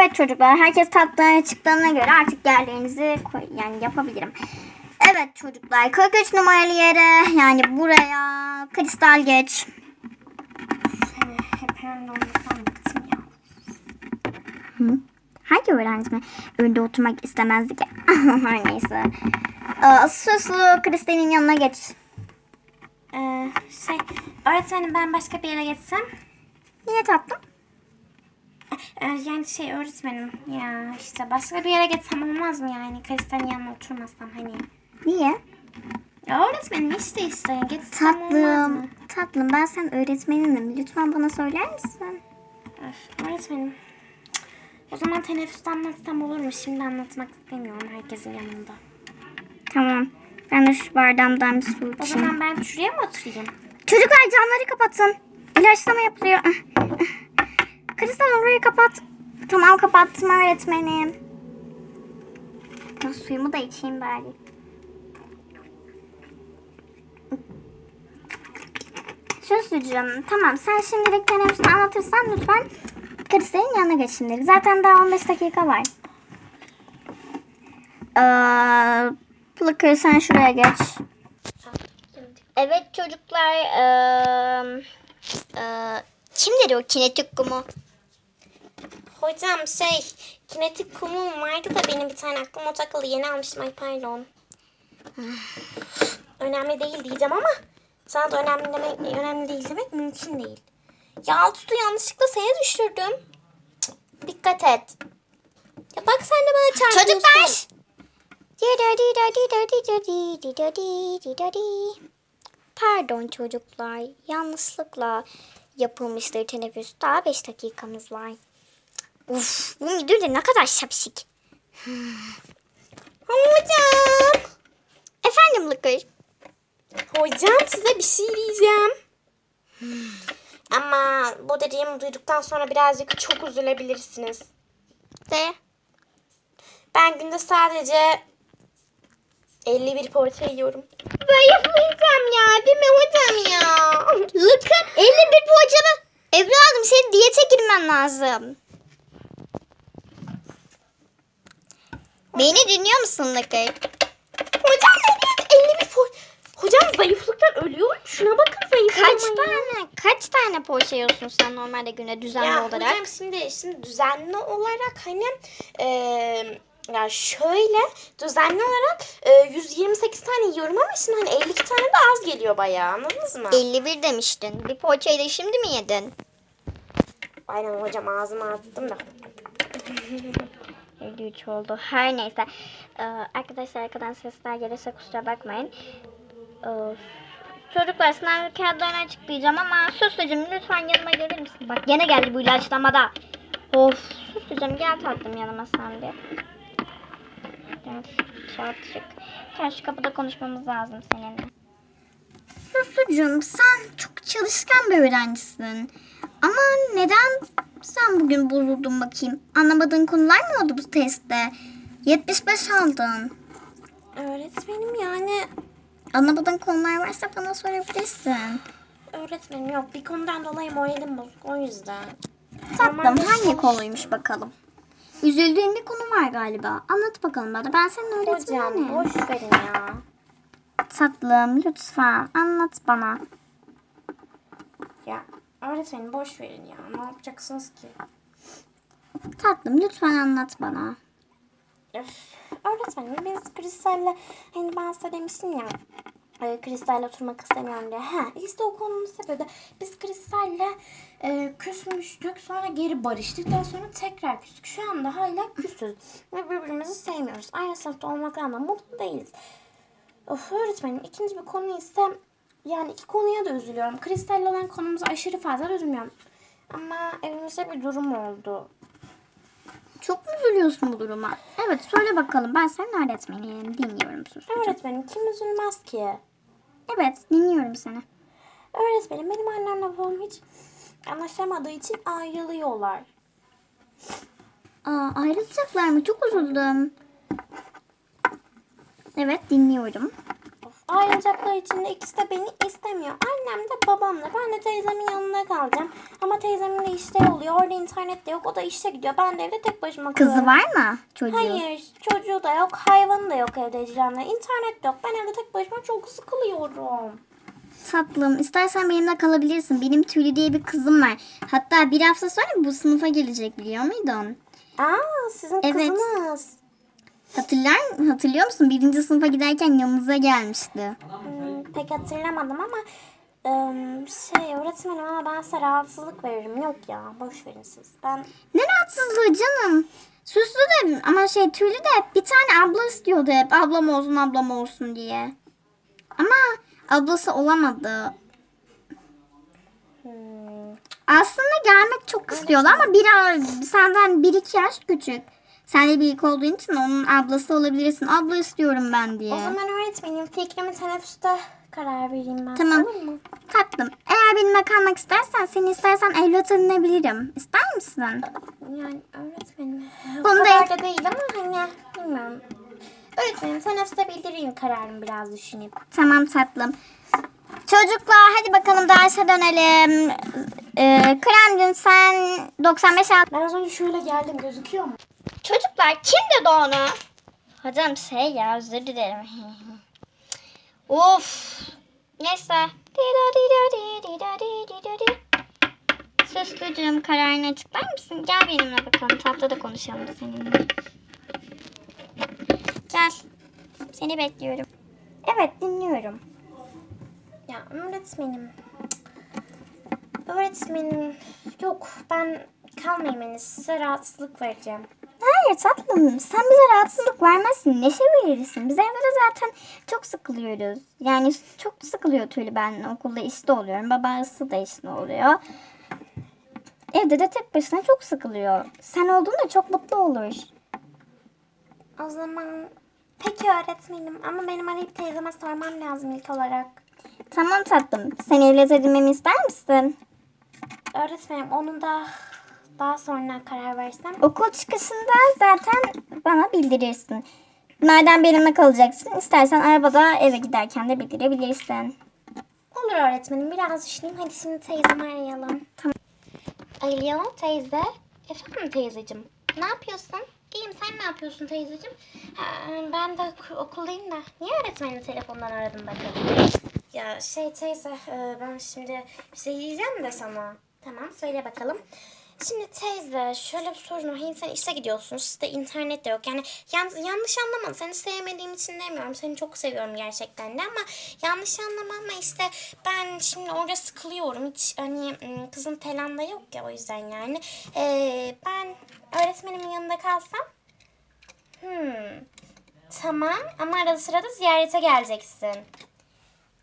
Evet çocuklar herkes tahtaya çıktığına göre artık yerlerinizi koy, yani yapabilirim. Evet çocuklar 43 numaralı yere yani buraya kristal geç. Hep önde olmaktan bıktım ya. Hı? Hangi öğrenci mi önde oturmak istemezdi ki? Her neyse. Ee, Suslu kristalin yanına geç. Ee, şey, öğretmenim ben başka bir yere geçsem. Niye tatlım? Ee, yani şey öğretmenim ya işte başka bir yere geçsem olmaz mı yani? Kristal'in yanına oturmasam hani. Niye? Ya öğretmenim işte işte geçsem olmaz Tatlım, mı? tatlım ben sen öğretmeninim. Lütfen bana söyler misin? Öf, öğretmenim. O zaman teneffüste anlatsam olur mu? Şimdi anlatmak istemiyorum herkesin yanında. Tamam. Ben de şu bardağımdan bir su O içeyim. zaman ben şuraya mı oturayım? Çocuklar camları kapatın. İlaçlama yapılıyor. Kristal orayı kapat. Tamam kapattım öğretmenim. Suyumu da içeyim bari. Sözlücüğüm tamam sen şimdilik teneffüste anlatırsan lütfen Kristal'in yanına geç şimdilik. Zaten daha 15 dakika var. Ee, Plucker sen şuraya geç. Evet çocuklar. eee, eee, kim dedi o kinetik kumu? Hocam şey kinetik kumum vardı da benim bir tane aklıma takıldı. Yeni almıştım ay pardon. önemli değil diyeceğim ama sana da önemli demek önemli değil demek mümkün değil. Ya altı yanlışlıkla seni düşürdüm. Cık, Dikkat et. Ya bak sen de bana çarpıyorsun. Çocuklar. Pardon çocuklar. Yanlışlıkla yapılmıştır teneffüs. Daha 5 dakikamız var. Uf, bu müdür de ne kadar şapşik. Hocam. Efendim Lıkır. Hocam size bir şey diyeceğim. Ama bu dediğimi duyduktan sonra birazcık çok üzülebilirsiniz. De. Ben günde sadece 51 poğaça yiyorum. Zayıflayacağım ya değil mi hocam ya? Lıkır 51 poğaça mı? Evladım senin diyete girmen lazım. Beni dinliyor musun Lıkır? Hocam evet 51 poğaça. Hocam zayıflıktan ölüyorum. Şuna bakın zayıflamaya. Kaç tane kaç tane poğaça yiyorsun sen normalde güne düzenli ya olarak? hocam şimdi şimdi düzenli olarak hani eee ya şöyle düzenli olarak e, 128 tane yiyorum ama şimdi hani 52 tane de az geliyor bayağı anladınız mı? 51 demiştin. Bir poğaçayı da şimdi mi yedin? Aynen hocam ağzıma attım da. 53 oldu. Her neyse. Ee, arkadaşlar arkadan sesler gelirse kusura bakmayın. Ee, çocuklar sınav kağıtlarını açıklayacağım ama Süslücüm lütfen yanıma gelir misin? Bak gene geldi bu ilaçlamada. Of Süslücüm gel tatlım yanıma sen bir. Gel şu kapıda konuşmamız lazım seninle. Süslücüm sen çok çalışkan bir öğrencisin. Ama neden sen bugün bozuldun bakayım? Anlamadığın konular mı oldu bu testte? 75 aldın. Öğretmenim yani Anlamadığın konular varsa bana sorabilirsin. öğretmenim yok bir konudan dolayı moralim bozuk o yüzden. Tatlım Normalde hangi konuymuş bakalım. Üzüldüğün bir konu var galiba. Anlat bakalım bana. Ben senin Hocam öğretmenim. boş verin ya. Tatlım lütfen anlat bana. Öğretmenim boş verin ya. Ne yapacaksınız ki? Tatlım lütfen anlat bana. Öf. Öğretmenim biz Kristal'le hani ben size demiştim ya e, Kristal'le oturmak istemiyorum diye. Ha, işte o konunun sebebi de biz Kristal'le e, küsmüştük. Sonra geri barıştık. Daha sonra tekrar küstük. Şu anda hala küsüz. Ve birbirimizi sevmiyoruz. Aynı sınıfta olmaktan da mutlu değiliz. Of öğretmenim ikinci bir konu ise yani iki konuya da üzülüyorum. Kristal'le olan konumuza aşırı fazla üzülmüyorum. Ama evimizde bir durum oldu. Çok mu üzülüyorsun bu duruma? Evet söyle bakalım. Ben senin öğretmenim. Dinliyorum sus. Öğretmenim kim üzülmez ki? Evet dinliyorum seni. Öğretmenim benim annemle babam hiç anlaşamadığı için ayrılıyorlar. Aa, ayrılacaklar mı? Çok üzüldüm. Evet dinliyorum. Of ayrılacakları için de ikisi de beni istemiyor. Annem de babamla. Ben de teyzemin yanında kalacağım. Ama teyzemin de işleri oluyor. Orada internet de yok. O da işe gidiyor. Ben de evde tek başıma kalıyorum. Kızı var mı çocuğu? Hayır. Çocuğu da yok. Hayvanı da yok evde Ecren'le. İnternet de yok. Ben evde tek başıma çok sıkılıyorum. Tatlım istersen benimle kalabilirsin. Benim Tülü diye bir kızım var. Hatta bir hafta sonra bu sınıfa gelecek biliyor muydun? Aa sizin Evet. kızınız. Hatırlar, hatırlıyor musun? Birinci sınıfa giderken yanımıza gelmişti. Hmm, pek hatırlamadım ama ım, şey öğretmenim ama ben size rahatsızlık veririm. Yok ya boş verin siz. Ben Ne rahatsızlığı canım. Süslü de ama şey Tülü de bir tane abla istiyordu hep. Ablam olsun ablam olsun diye. Ama ablası olamadı. hmm, Aslında gelmek çok istiyordu ama bir senden bir iki yaş küçük. Sen de büyük olduğun için onun ablası olabilirsin. Abla istiyorum ben diye. o zaman öğretmenim fikrimi teneffüste karar vereyim ben. Tamam. Olur mu? Tatlım. Eğer benimle kalmak istersen seni istersen evlat edinebilirim. İster misin? Yani öğretmenim. O Bunu da- kadar da değil ama hani bilmiyorum. Öğretmenim teneffüste bildireyim kararımı biraz düşüneyim. Tamam tatlım. Çocuklar hadi bakalım derse dönelim. Ee, Kremcim sen 95 al. Ben az önce şöyle geldim gözüküyor mu? Çocuklar kim dedi onu? Hocam şey ya özür dilerim. of. Neyse. Süslücüğüm kararını açıklar mısın? Gel benimle bakalım. Tahtada konuşalım seninle. Gel. Seni bekliyorum. Evet dinliyorum. Ya öğretmenim. Öğretmenim. Yok ben kalmayayım en iyisi. Size rahatsızlık vereceğim. Hayır tatlım sen bize rahatsızlık vermezsin. Neşe verirsin. Biz evde de zaten çok sıkılıyoruz. Yani çok sıkılıyor Tülü ben okulda işte oluyorum. Babası da işte oluyor. Evde de tek başına çok sıkılıyor. Sen olduğunda çok mutlu olur. O zaman peki öğretmenim ama benim arayıp teyzeme sormam lazım ilk olarak. Tamam tatlım. Sen evlat edinmemi ister misin? Öğretmenim onun da daha sonra karar versem. Okul çıkışında zaten bana bildirirsin. Nereden benimle kalacaksın? İstersen arabada eve giderken de bildirebilirsin. Olur öğretmenim biraz düşüneyim. Hadi şimdi teyzemi arayalım. Tamam. Alo teyze. Efendim teyzeciğim. Ne yapıyorsun? İyiyim sen ne yapıyorsun teyzeciğim? Ha, ben de ok- okuldayım da. Niye öğretmenin telefondan aradım bakalım? Ya şey teyze e, ben şimdi bir şey diyeceğim de sana. Tamam söyle bakalım. Şimdi teyze şöyle bir sorun var. Sen işe gidiyorsun. Sizde internet de yok. Yani yan- yanlış anlama. Seni sevmediğim için demiyorum. Seni çok seviyorum gerçekten de ama yanlış anlama ama işte ben şimdi orada sıkılıyorum. Hiç hani ım, kızın falan da yok ya o yüzden yani. Ee, ben öğretmenimin yanında kalsam Hmm. Tamam ama arada sırada ziyarete geleceksin.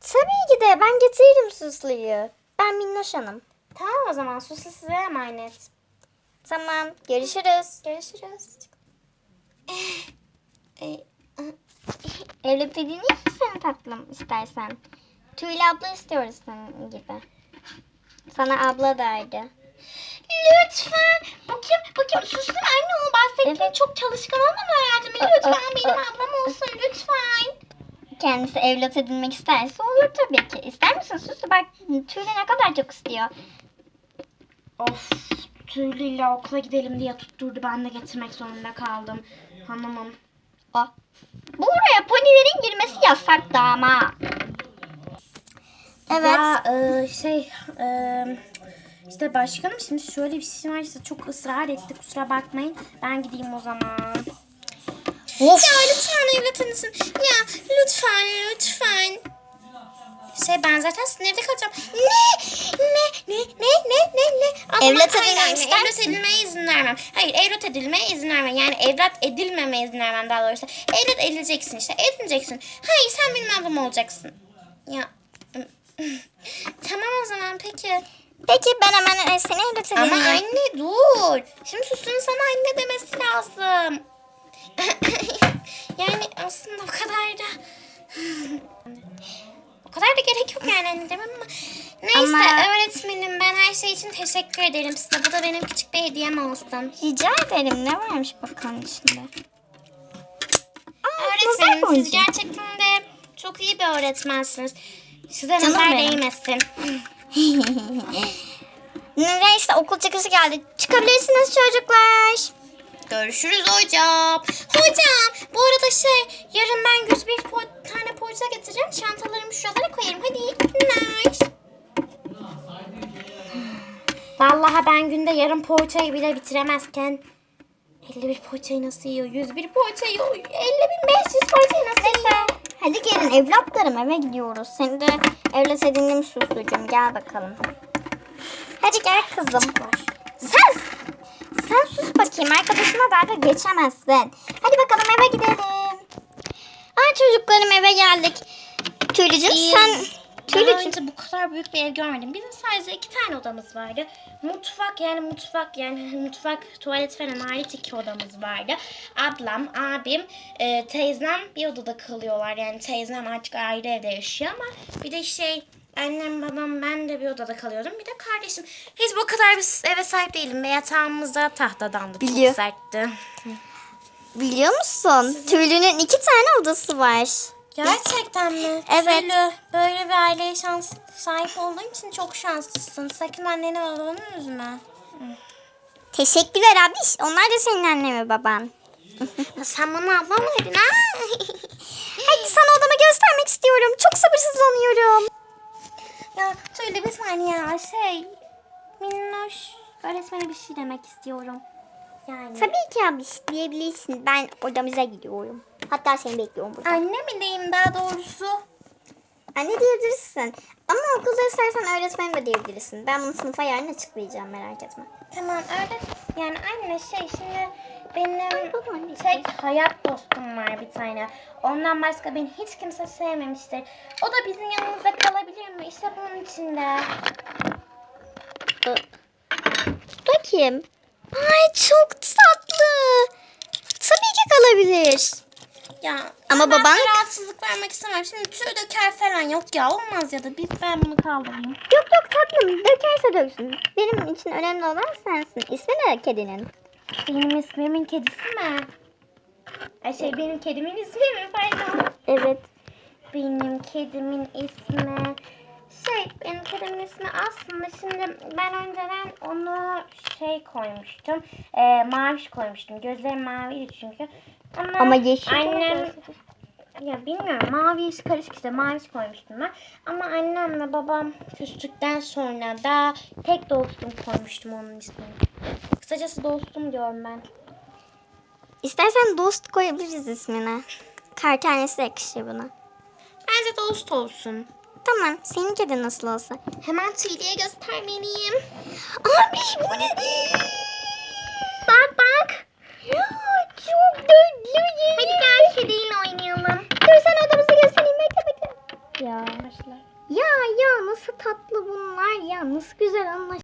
Tabii ki de ben getiririm Suslu'yu. Ben Minnoş Hanım. Tamam o zaman Susi size emanet. Tamam görüşürüz. Görüşürüz. Ee, Evlat edineyim mi seni tatlım istersen? Tüylü abla istiyoruz senin gibi. Sana abla derdi. Lütfen. Bakayım, bakayım Susi anne o bahsettiğin Evet. çok çalışkan olan öğrencim. Lütfen benim ablam olsun lütfen. Kendisi evlat edinmek isterse olur tabii ki. İster misin Süslü? Bak Tüylü ne kadar çok istiyor. Of Tüylü ile okula gidelim diye tutturdu. Ben de getirmek zorunda kaldım. Hanımım. O. Buraya ponilerin girmesi yasaktı ama. Evet. Ya e, şey e, işte başkanım şimdi şöyle bir şey var işte çok ısrar etti kusura bakmayın. Ben gideyim o zaman. Of. Ya lütfen evlat edinsin. Ya lütfen lütfen. Şey ben zaten sizin evde kalacağım. Ne? Ne? Ne? Ne? Ne? Ne? Ne? Evlat hayır, ister Evlat edilmeye izin vermem. Hayır evlat edilmeye izin vermem. Yani evlat edilmemeye izin vermem daha doğrusu. Evlat edileceksin işte. Edineceksin. Hayır sen benim ablam olacaksın. Ya. tamam o zaman peki. Peki ben hemen seni evlat edineyim. Ama anne dur. Şimdi Susu'nun sana anne demesi lazım. yani aslında o kadar da... kadar da gerek yok yani anne demem ama... Neyse Ama- öğretmenim ben her şey için teşekkür ederim size. Bu da benim küçük bir hediyem olsun. Rica ederim. Ne varmış bakalım içinde? Aa, Öğretmenim siz gerçekten de çok iyi bir öğretmensiniz. Size Canım nazar benim. değmesin. Neyse okul çıkışı geldi. Çıkabilirsiniz çocuklar. Görüşürüz hocam. Hocam bu arada şey yarın ben yüz bir po- tane poğaça getireceğim. Çantalarımı şuralara koyarım. Hadi günler. Vallahi ben günde yarım poğaçayı bile bitiremezken 51 poğaçayı nasıl yiyor? 101 poğaçayı 50 bin 500 poğaçayı nasıl yiyor? Hadi gelin evlatlarım eve gidiyoruz. Seni de evlat edindim suslucum. Gel bakalım. Hadi gel kızım. Sen sen sus bakayım. Arkadaşına dalga geçemezsin. Hadi bakalım eve gidelim. Aa çocuklarım eve geldik. Tüylücüm sen... Daha önce bu kadar büyük bir ev görmedim. Bizim sadece iki tane odamız vardı. Mutfak yani mutfak yani mutfak, tuvalet falan hariç iki odamız vardı. Ablam, abim, e, teyzem bir odada kalıyorlar. Yani teyzem artık ayrı evde yaşıyor ama bir de şey annem, babam, ben de bir odada kalıyordum. Bir de kardeşim. Hiç bu kadar bir eve sahip değilim. Ve yatağımız da tahtadandı. Biliyor. Çok sertti. Biliyor musun? Tüylünün iki tane odası var. Gerçekten mi? Evet. Tüylü, böyle bir aileye şans sahip olduğun için çok şanslısın. Sakın anneni babanı üzme. Teşekkürler abiş. Onlar da senin annen ve baban. Sen bana abla mı dedin ha? Hadi sana odamı göstermek istiyorum. Çok sabırsızlanıyorum. Ya Tüylü bir saniye şey. Minnoş öğretmene bir şey demek istiyorum. Yani. Tabii ki abiş diyebilirsin. Ben odamıza gidiyorum. Hatta seni bekliyorum burada. Anne mi diyeyim daha doğrusu? Anne diyebilirsin. Ama okulda istersen öğretmen de diyebilirsin. Ben bunu sınıfa yarın açıklayacağım merak etme. Tamam öyle. Yani anne şey şimdi benim tek hayat dostum var bir tane. Ondan başka beni hiç kimse sevmemiştir. O da bizim yanımızda kalabilir mi? İşte bunun için de. Bakayım. Ay çok tatlı. Tabii ki kalabilir. Ya Ama ben baban- rahatsızlık vermek istemem. Şimdi tüy döker falan yok ya. Olmaz ya da biz ben bunu kaldırayım. Yok yok tatlım. Dökerse döksün. Benim için önemli olan sensin. İsmi ne kedinin? Benim ismimin kedisi mi? Ay şey benim kedimin ismi mi? Pardon. Evet. Benim kedimin ismi şey benim kedimin ismi aslında şimdi ben önceden onu şey koymuştum e, maviş koymuştum gözleri maviydi çünkü ama, Ama yeşil annem ya bilmiyorum mavi yeşil karışık işte maviş koymuştum ben ama annemle babam küstükten sonra da tek dostum koymuştum onun ismini kısacası dostum diyorum ben İstersen dost koyabiliriz ismine. Kar tanesi yakışır buna. bence dost olsun Tamam. Senin kedin nasıl olsa? hemen tüylüye göstermeliyim Abi bu ne? Bak bak. Ya çok tatlı. Hadi gel kediyle oynayalım. Dur sen odamızı göstereyim. Bekle bekle. Ya. Başla. Ya ya nasıl tatlı bunlar ya. Nasıl güzel anlaş.